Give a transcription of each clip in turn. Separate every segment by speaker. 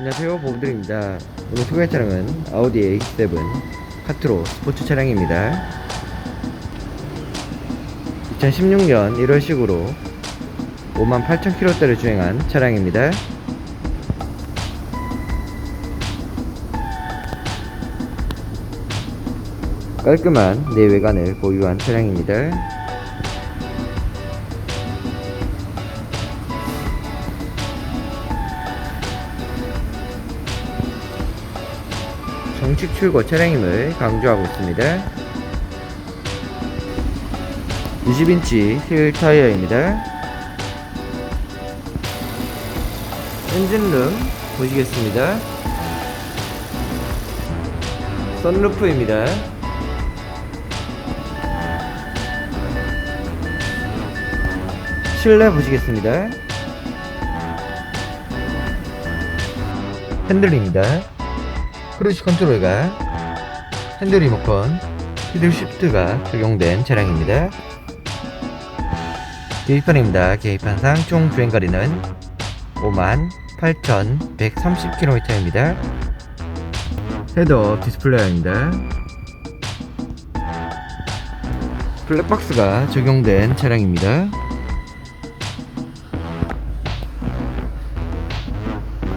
Speaker 1: 안녕하세요 보부들입니다. 오늘 소개할 차량은 아우디 A7 카트로 스포츠 차량입니다. 2016년 1월식으로 58,000km대를 주행한 차량입니다. 깔끔한 내외관을 보유한 차량입니다 정식 출고 차량임을 강조하고 있습니다. 20인치 휠 타이어입니다. 엔진룸 보시겠습니다. 선루프입니다. 실내 보시겠습니다. 핸들입니다. 크루즈 컨트롤과 핸들 리모컨, 히들 시프트가 적용된 차량입니다. 계기판입니다. 계기판상 총 주행거리는 58,130km입니다. 헤더 디스플레이입니다. 블랙박스가 적용된 차량입니다.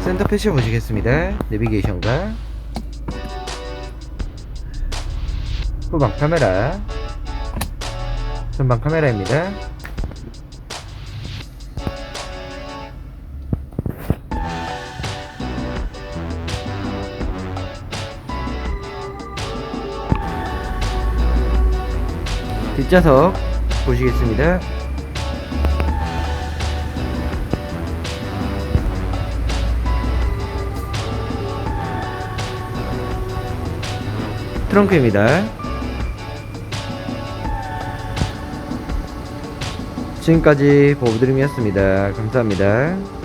Speaker 1: 센터 패시 보시겠습니다. 내비게이션과 후방 카메라. 전방 카메라입니다. 뒷좌석 보시겠습니다. 트렁크입니다 지금까지 보부드림이었습니다. 감사합니다.